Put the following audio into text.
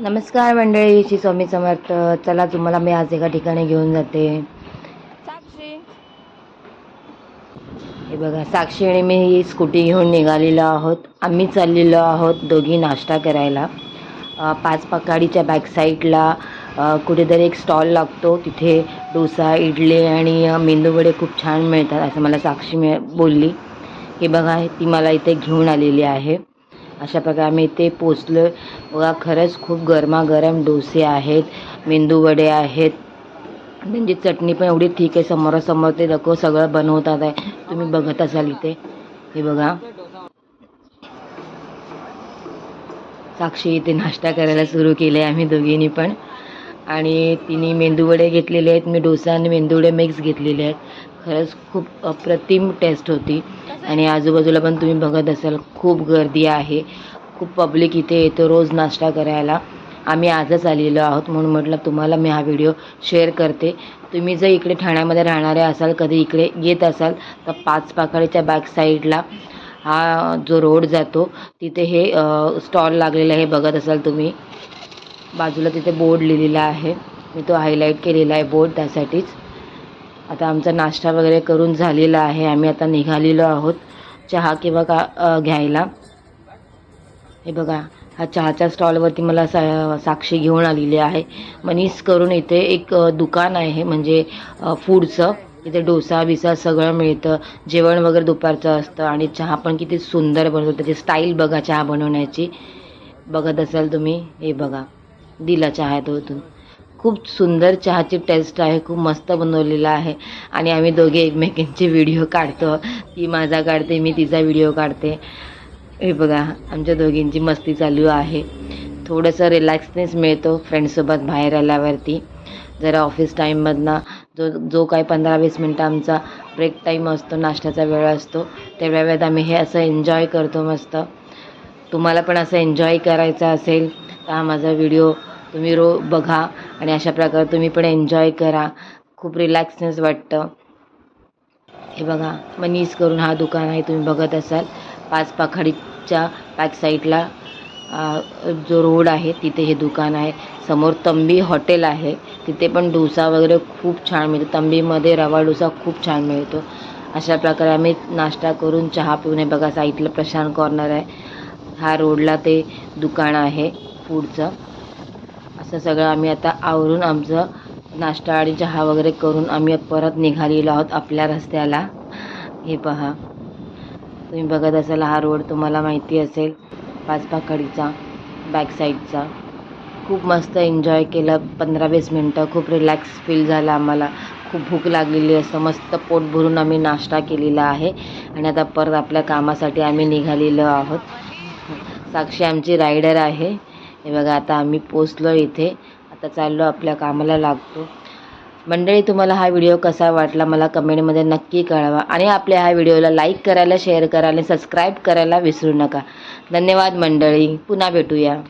नमस्कार मंडळी श्री स्वामी समर्थ. चला तुम्हाला मी आज एका ठिकाणी घेऊन जाते. साक्षी. हे बघा साक्षी आणि मी ही स्कूटी घेऊन निघालेलो आहोत. आम्ही चाललेलो आहोत दोघी नाश्ता करायला. पाच पकाडीच्या बॅक साईडला कुठेतरी एक स्टॉल लागतो. तिथे डोसा इडली आणि मेंदूवडे खूप छान मिळतात असं मला साक्षी मिळ बोलली. हे बघा ती मला इथे घेऊन आलेली आहे. अशा प्रकारे आम्ही इथे पोचलो बघा खरंच खूप गरमागरम डोसे आहेत मेंदूवडे आहेत. त्यांची चटणी पण एवढी ठीक आहे समोरासमोर ते लोक सगळं बनवतात आहे. तुम्ही बघत असाल इथे. हे बघा. साक्षी इथे नाश्ता करायला सुरू केले आम्ही दोघींनी पण. आणि तिने मेंदूवडे घेतलेले आहेत मी डोसा आणि मेंदूवडे मिक्स घेतलेले आहेत. खरंच खूप अप्रतिम टेस्ट होती. आणि आजूबाजूला पण तुम्ही बघत असाल खूप गर्दी आहे. खूप पब्लिक इथे येतो रोज नाश्ता करायला. आम्ही आजच आलेलो आहोत म्हणून म्हटलं तुम्हाला मी हा व्हिडिओ शेअर करते. तुम्ही जर इकडे ठाण्यामध्ये राहणारे असाल कधी इकडे येत असाल तर पाच पाखाडीच्या बॅक साईडला हा जो रोड जातो तिथे हे स्टॉल लागलेलं आहे बघत असाल तुम्ही. बाजूला तिथे बोर्ड लिहिलेला आहे. मी तो हायलाईट केलेला आहे बोर्ड त्यासाठीच. आता आमचा नाश्ता वगैरे करून झालेला आहे. आम्ही आता निघालेलो आहोत चहा किंवा का घ्यायला. हे बघा हा चहाच्या स्टॉलवरती मला सा साक्षी घेऊन आलेली आहे. मनीस करून इथे एक दुकान आहे म्हणजे फूडचं. इथे डोसा बिसा सगळं मिळतं. जेवण वगैरे दुपारचं असतं आणि चहा पण किती सुंदर बनवतो. त्याची स्टाईल बघा चहा बनवण्याची. बघत असाल तुम्ही हे बघा. दिला चहा तो खूप सुंदर चहाची टेस्ट आहे खूप मस्त बनवलेला आहे. आणि आम्ही दोघे एकमेकींचे व्हिडिओ काढतो. ती माझा काढते मी तिचा व्हिडिओ काढते. हे बघा आमच्या दोघींची मस्ती चालू आहे. थोडंसं रिलॅक्सनेस मिळतो फ्रेंड्ससोबत बाहेर आल्यावरती. जरा ऑफिस टाईममधनं जो जो काही पंधरा वीस मिनटं आमचा ब्रेक टाईम असतो नाश्त्याचा वेळ असतो तेवढ्या वेळात आम्ही हे असं एन्जॉय करतो मस्त. तुम्हाला पण असं एन्जॉय करायचं असेल तर हा माझा व्हिडिओ तुम्ही रो बघा. आणि अशा प्रकारे तुम्ही पण एन्जॉय करा. खूप रिलॅक्सनेस वाटतं. हे बघा मनीस करून हा दुकान आहे तुम्ही बघत असाल. पाच पाखाडीच्या बॅक साईडला जो रोड आहे तिथे हे दुकान आहे. समोर तंबी हॉटेल आहे. तिथे पण डोसा वगैरे खूप छान मिळतो. तंबीमध्ये रवा डोसा खूप छान मिळतो. अशा प्रकारे आम्ही नाश्ता करून चहा पिऊन हे बघा साईडला प्रशांत कॉर्नर आहे. हा रोडला ते दुकान आहे फूडचं असं सगळं आम्ही आता आवरून आमचं नाश्ता आणि चहा वगैरे करून आम्ही परत निघालेलो आहोत आपल्या रस्त्याला. हे पहा. तुम्ही बघत असाल हा रोड तुम्हाला माहिती असेल पाचपाकडीचा बॅक साईडचा खूप मस्त एन्जॉय केलं. पंधरा वीस मिनटं खूप रिलॅक्स फील झालं आम्हाला. खूप भूक लागलेली असं मस्त पोट भरून आम्ही नाश्ता केलेला आहे. आणि आता परत आपल्या कामासाठी आम्ही निघालेलो आहोत. साक्षी आमची रायडर आहे. हे बघा आता आम्ही पोचलो इथे. आता चाललो आपल्या कामाला लागतो. मंडळी तुम्हाला हा व्हिडिओ कसा वाटला मला कमेंटमध्ये नक्की कळवा. आणि आपल्या ह्या व्हिडिओला लाईक करायला शेअर करायला सबस्क्राईब करायला विसरू नका. धन्यवाद मंडळी. पुन्हा भेटूया.